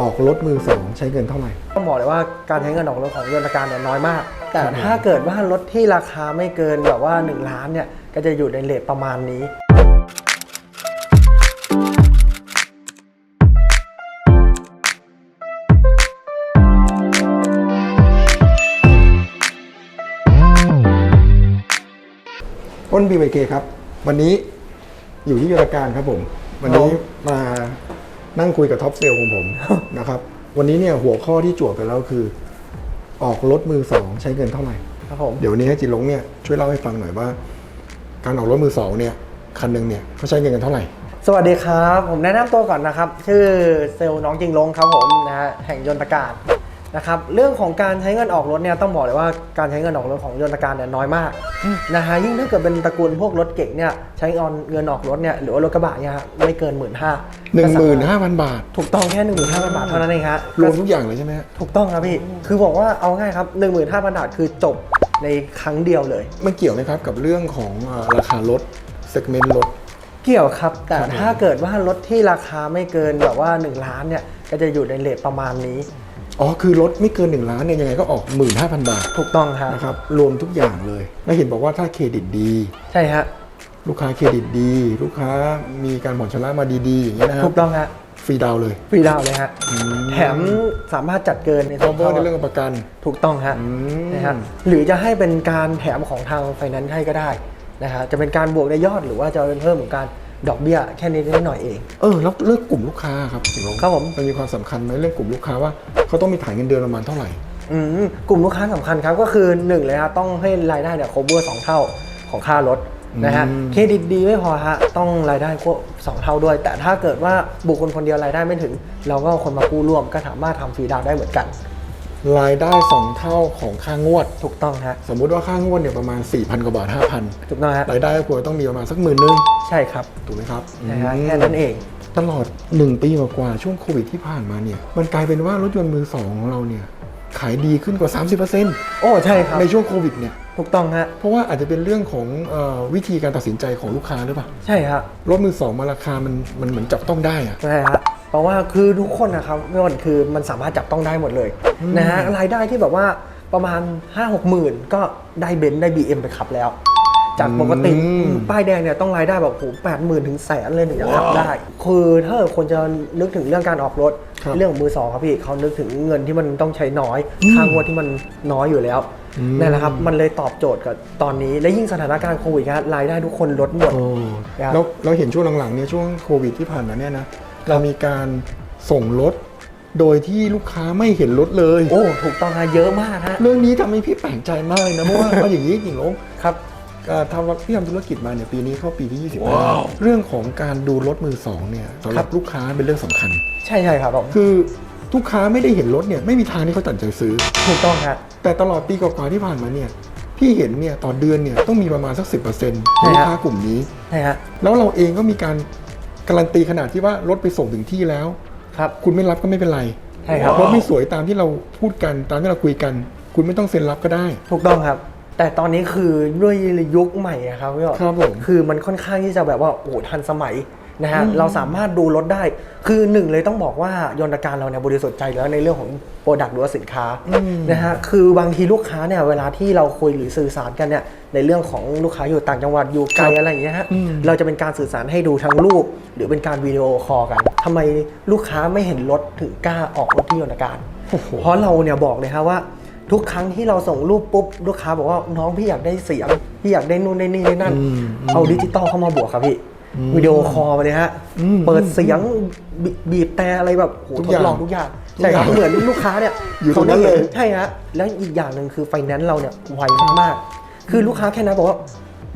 ออกรถมือสองใช้เงินเท่าไหร่ ต้องบอกเลยว่าการใช้เงินออกรถของยนตการเนี่ยน้อยมาก แต่ถ้าเกิดว่ารถที่ราคาไม่เกินแบบว่า 1 ล้านเนี่ยก็จะอยู่ในเลทประมาณนี้อ้นบีไเครับ วันนี้อยู่ที่ยนตการครับผม วันนี้มา นั่งคุยกับท็อปเซลล์ของผมนะครับ วันนี้เนี่ยหัวข้อที่จวดไปแล้วคือ ออกรถมือสองใช้เงินเท่าไหร่ครับผมเดี๋ยววันนี้ให้จินลงเนี่ยช่วยเล่าให้ฟังหน่อยว่า การออกรถมือสองเนี่ยคันหนึ่งเนี่ยเขาใช้เงินกันเท่าไหร่ สวัสดีครับ ผมแนะนำตัวก่อนนะครับ ชื่อเซลล์น้องจิงลงครับผมนะฮะแห่งยนตการ นะครับเรื่องของการใช้เงินออกรถเนี่ยต้องบอกเลยว่าการใช้เงินออกรถของยนตการเนี่ยน้อยมากนะฮะยิ่งถ้าเกิดเป็นตระกูลพวกรถเก่งเนี่ยใช้เงินออกรถเนี่ยหรือว่ารถกระบะเนี่ยฮะไม่เกินหมื่นห้า15,000บาท ถูกต้องแค่หนึ่งหมื่นห้าพันบาทเท่านั้นเองฮะรวมทุกอย่างเลยใช่ไหมฮะถูกต้องครับพี่คือบอกว่าเอาง่ายครับ15,000บาทคือจบในครั้งเดียวเลย มันเกี่ยวไหมครับกับเรื่องของเอ่อราคารถเซกเมนต์รถเกี่ยวครับ แต่ครับถ้าเกิดว่ารถที่ราคาไม่เกินแบบว่า 1 ล้านเนี่ย ก็จะอยู่ในเลทประมาณนี้ อ๋อ คือรถไม่เกิน 1 ล้านเนี่ยยังไงก็ออก 15,000 บาทถูกต้องครับนะครับ รวมทุกอย่างเลยแล้วเห็นบอกว่าถ้าเครดิตดี ใช่ฮะลูกค้าเครดิตดี ลูกค้ามีการผ่อนชำระมาดีๆอย่างเงี้ยนะครัถูบกต้องฮะฟรีดาวน์เลยฟรีดาวน์เลยฮะแถมสามารถจัดเกินในคอเวอร์ในเรื่องประกัน ถูกต้องฮะอืมนะฮะหรือจะให้เป็นการแถมของทางไฟแนนซ์ให้ก็ได้นะฮะจะเป็นการบวกในยอดหรือว่าจะเป็นเพิ่มของการ ดอกเบี้ยแค่นิดๆหน่อยๆเอง เออแล้วเลือกกลุ่มลูกค้าครับสิงห์ลงครับผม มันมีความสำคัญไหมเรื่องกลุ่มลูกค้าว่าเขาต้องมีฐานเงินเดือนประมาณเท่าไหร่ อืมกลุ่มลูกค้าสำคัญครับก็คือหนึ่งเลยครับต้องให้รายได้เนี่ย cover สองเท่าของค่ารถนะฮะอืม เครดิตดีไม่พอฮะต้องรายได้ก็สองเท่าด้วย แต่ถ้าเกิดว่าบุคคลคนเดียวรายได้ไม่ถึง เราก็เอาคนมากู้ร่วมก็สามารถทำฟรีดาวน์ได้เหมือนกัน รายได้ 2 เท่าของค่างวด ถูกต้องฮะ สมมุติว่าค่างวดเนี่ยประมาณ 4,000 กว่าบาท 5,000 ถูกต้องฮะ รายได้ก็ควรต้องมีประมาณสักหมื่นนึง ใช่ครับถูกไหมครับนะฮะอืมแค่นั้นเอง ตลอด 1 ปีกว่าๆช่วงโควิดที่ผ่านมาเนี่ย มันกลายเป็นว่ารถยนต์มือสองของเราเนี่ยขายดีขึ้นกว่า 30%โอ้ใช่ครับ ในช่วงโควิดเนี่ย ถูกต้องฮะ เพราะว่าอาจจะเป็นเรื่องของเออวิธีการตัดสินใจของลูกค้าหรือเปล่า ใช่ฮะ รถมือสองมาราคามันมันเหมือนจับต้องได้อะใช่ฮะ เพราะว่าคือทุกคนนะครับไม่ว่าคือมันสามารถจับต้องได้หมดเลยนะฮะรายได้ที่แบบว่าประมาณ 5 6หมื่นก็ได้เบนซ์ได้ BM ไปขับแล้ว จากปกติอืมป้ายแดงเนี่ยต้องรายได้แบบโอ้แปดหมื่นถึงแสนเลยถึงจะขับได้ คือถ้าคนจะนึกถึงเรื่องการออกรถครับเรื่องของมือสองครับพี่เขานึกถึงเงินที่มันต้องใช้น้อยค่างวดที่มันน้อยอยู่แล้วอืมนั่นแหละครับ มันเลยตอบโจทย์กับตอนนี้ และยิ่งสถานการณ์โควิดครับรายได้ทุกคนลดหมดโอ้ครับแล้วเราเห็นช่วงหลังๆเนี่ยช่วงโควิดที่ผ่านมาเนี่ยนะ เรามีการส่งรถโดยที่ลูกค้าไม่เห็นรถเลย โอ้ ถูกต้องฮะเยอะมากฮะ เรื่องนี้ทำให้พี่แปลกใจมากเลยนะ เพราะว่าเอาอย่างนี้จริงๆลงครับอ่าทำพี่ทำธุรกิจมาเนี่ยปีนี้เข้าปีที่20แล้วเรื่องของการดูรถมือสองเนี่ยสำหรับลูกค้าเป็นเรื่องสำคัญ ใช่ใช่ครับผมคือลูกค้าไม่ได้เห็นรถเนี่ยไม่มีทางที่เขาตัดใจซื้อ ถูกต้องฮะ แต่ตลอดปีกว่าๆที่ผ่านมาเนี่ยพี่เห็นเนี่ยต่อเดือนเนี่ยต้องมีประมาณสัก 10%ของใช่ลูกฮะค้ากลุ่มนี้ ใช่ฮะ แล้วเราเองก็มีการ การันตีขนาดที่ว่ารถไปส่งถึงที่แล้ว ครับ คุณไม่รับก็ไม่เป็นไรใช่ครับ รถไม่สวยตามที่เราพูดกันตามที่เราคุยกัน คุณไม่ต้องเซ็นรับก็ได้ ถูกต้องครับ แต่ตอนนี้คือด้วยยุคใหม่อะครับพี่บอกครับผม คือมันค่อนข้างที่จะแบบว่าโอ้โหทันสมัย นะฮะเราสามารถดูรถได้ คือหนึ่งเลยต้องบอกว่ายนตการเราเนี่ยบริสุทธิ์ใจอยู่แล้วในเรื่องของโปรดักต์หรือว่าสินค้านะฮะคือบางทีลูกค้าเนี่ยเวลาที่เราคุยหรือสื่อสารกันเนี่ยในเรื่องของลูกค้าอยู่ต่างจังหวัดอยู่ไกลอะไรอย่างเงี้ยฮะเราจะเป็นการสื่อสารให้ดูทั้งรูป หรือเป็นการวิดีโอคอลกันทำไมลูกค้าไม่เห็นรถถึงกล้าออกรถที่ยนตการเพราะเราเนี่ยบอกเลยครับว่าทุกครั้งที่เราส่งรูปปุ๊บลูกค้าบอกว่าน้องพี่อยากได้เสียงพี่อยากได้นู่นได้นี่ได้นั่น เอาดิจิตอลเข้ามาบวกครับพี่ วิดีโอคอลไปเลยฮะอืมเปิดเสียงบบีบแต่อะไรแบบโหทุกทอดย่างลองทุกอย่างทุกใช่ครับอย่างเหมือนลูกค้าเนี่ยอยู่ตรงนั้นเลยใช่ฮะแล้วอีกอย่างหนึ่งคือไฟแนนซ์เราเนี่ยไวมากๆคือลูกค้าแค่นั้นบอกว่า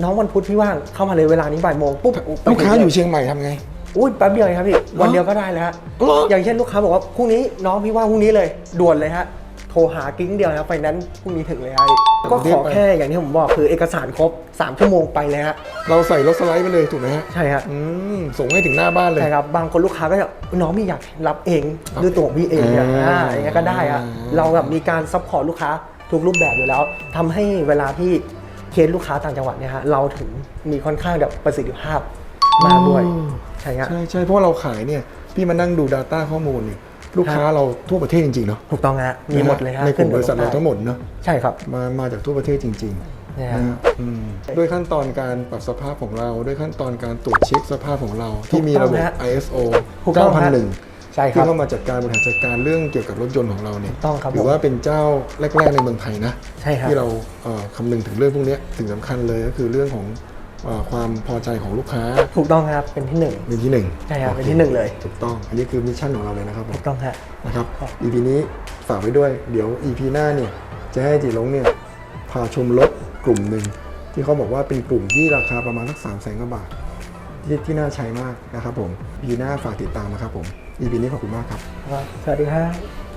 น้องวันพุธพี่ว่างเข้ามาเลยเวลานี้บ่ายโมงปุ๊บลูกค้าอยู่เชียงใหม่ทำไง อุ้ยแป๊บเดียวเองครับพี่วันเดียวก็ได้แล้วฮะเหรอ อย่างเช่นลูกค้าบอกว่าพรุ่งนี้น้องพี่ว่างพรุ่งนี้เลยด่วนเลยฮะ โทรหากิ้งเดียวนะไฟแนนซ์พรุ่งนี้ถึงเลยฮะก็ขอแค่อย่างที่ผมบอกคือเอกสารครบ 3 ชั่วโมงไปเลยฮะเราใส่รถสไลด์ไปเลยถูกไหมฮะใช่ฮะอืมส่งให้ถึงหน้าบ้านเลยใช่ครับบางคนลูกค้าก็จะน้องพี่อยากรับเองด้วยตัวของพี่เองเนี่ยอ่าอ่าอย่างเงี้ยก็ได้ฮะอ่าเราแบบมีการซัพพอร์ตลูกค้าทุกรูปแบบอยู่แล้วทำให้เวลาที่เคสลูกค้าต่างจังหวัดเนี่ยฮะเราถึงมีค่อนข้างแบบประสิทธิภาพมากด้วยใช่ฮะใช่ใช่เพราะว่าเราขายเนี่ยพี่มานั่งดู Data ข้อมูลเนี่ย ลูกค้าเราทั่วประเทศจริงๆเนาะถูกต้องฮะมีหมดเลยฮะในกลุ่มบริษัทขึ้เรานทั้งหมดเนาะใช่ครับมามาจากทั่วประเทศจริงๆเนี่ยนะฮะอืมด้วยขั้นตอนการปรับสภาพของเรา ด้วยขั้นตอนการตรวจเช็คสภาพของเรา ที่มีระบบ ISO ถูกต้องฮะ 9001 ใช่คที่รับเข้ามาจัดการบริหารจัดการเรื่องเกี่ยวกับรถยนต์ของเราเนี่ยถูกต้องครับถือว่าเป็นเจ้าแรก ๆ ในเมืองไทยนะ ใช่ครับ ที่เราเอ่อคำนึงถึงเรื่องพวกเนี้ยถึงสำคัญเลยก็คือเรื่องของเอ่อ ความพอใจของลูกค้าถูกต้องครับเป็นที่หนึ่งเป็นที่หนึ่งใช่ครับโอเป็นที่หนึ่งเลย ถูกต้อง อันนี้คือมิชชั่นของเราเลยนะครับผมถูกต้องฮะนะครับ EP นี้ฝากไว้ด้วยเดี๋ยว EP หน้าเนี่ยจะให้จีหลงเนี่ยพาชมรถกลุ่มหนึ่งที่เขาบอกว่าเป็นกลุ่มที่ราคาประมาณสักสามแสนกว่าบาทที่ที่น่าใช้มากนะครับผม EP หน้าฝากติดตามนะครับผม EP นี้ขอบคุณมากครับ สวัสดีครับ